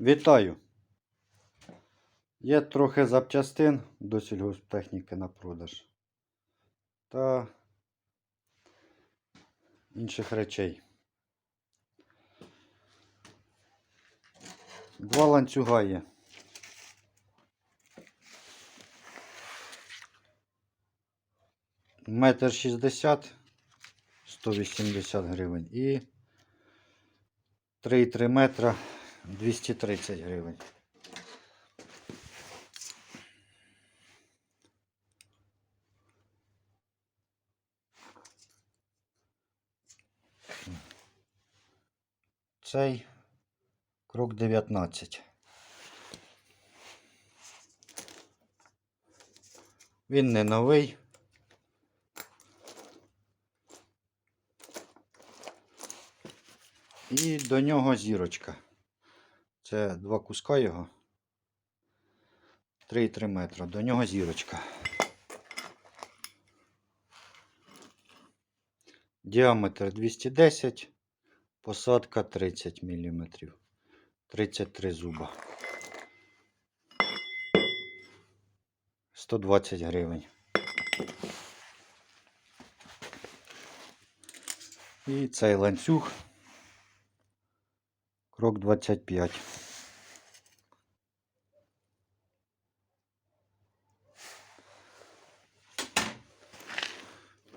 Вітаю! Є трохи запчастин до сільгосптехніки на продаж та інших речей. Два ланцюга є. Метр шістдесят, 180 гривень і 3,3 метра 230 гривень. Цей крок 19. Він не новий. І до нього зірочка. Це два куска його. 3,3 метра. До нього зірочка. Діаметр 210, посадка 30 мм. 33 зуба. 120 гривень. І цей ланцюг. Крок 25.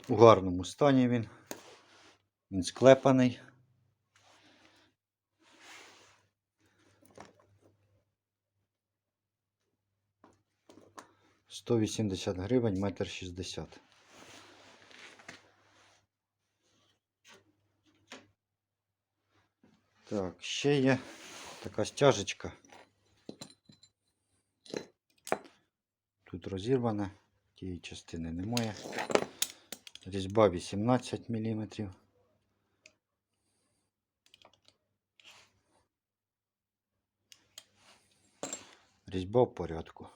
У гарному стані він. Він склепаний. Сто вісімдесят гривень, метр шістдесят. Так, ще є така стяжечка. Тут розірвана, тієї частини немає. Різьба 18 мм. Різьба в порядку.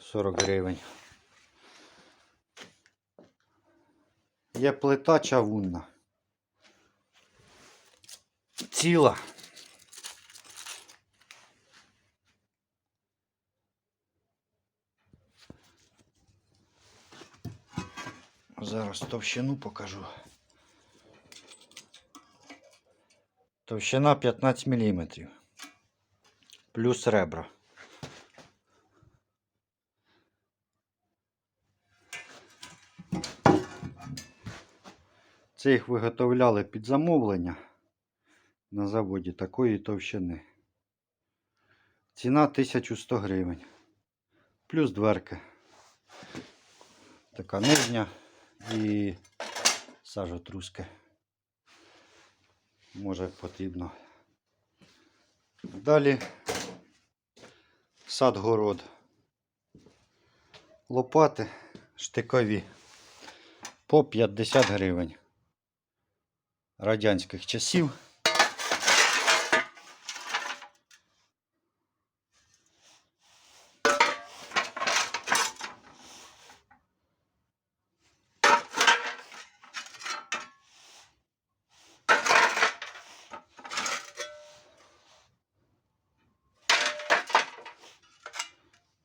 Сорок гривень. Є плита чавунна. Ціла. Зараз товщину покажу. Товщина 15 мм. Плюс ребра. Це їх виготовляли під замовлення на заводі такої товщини. Ціна 1100 гривень. Плюс дверка. Така нижня і сажотруска. Може потрібно. Далі сад-город. Лопати штикові по 50 гривень. Радянських часів.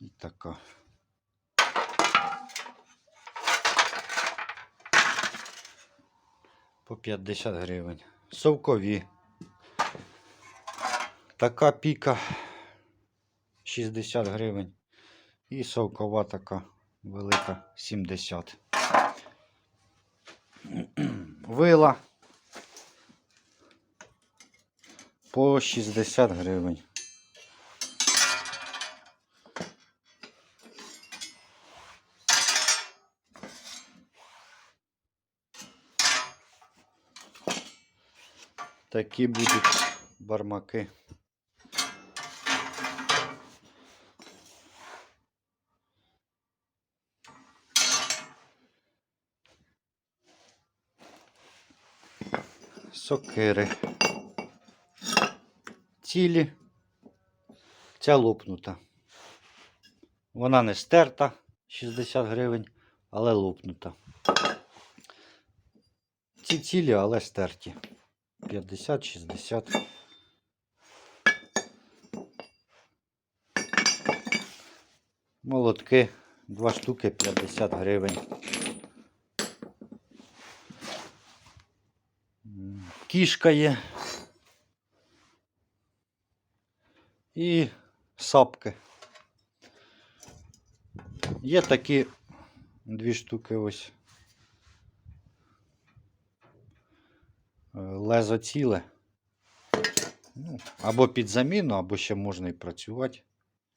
І така. По 50 гривень. Совкові. Така піка 60 гривень. І совкова така велика 70. Вила по 60 гривень. Такі будуть бармаки. Сокири. Цілі. Ця лопнута. Вона не стерта 60 гривень, але лопнута. Ці цілі, але стерті. 50-60. Молотки. Два штуки 50 гривень. Кішка є. І сапки. Є такі дві штуки ось. Лезо ціле. Ну, або під заміну, або ще можна і працювати.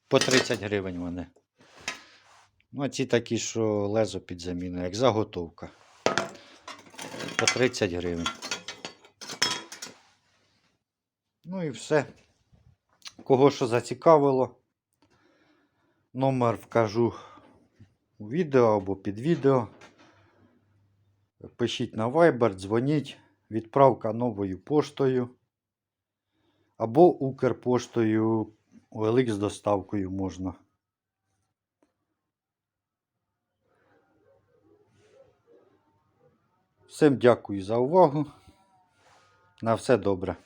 По 30 гривень вони. Ну, а ці такі, що лезо під заміну, як заготовка. По 30 гривень. Ну і все. Кого що зацікавило, номер вкажу у відео або під відео. Пишіть на Viber, дзвоніть, відправка новою поштою або Укрпоштою OLX з доставкою можна. Всім дякую за увагу. На все добре.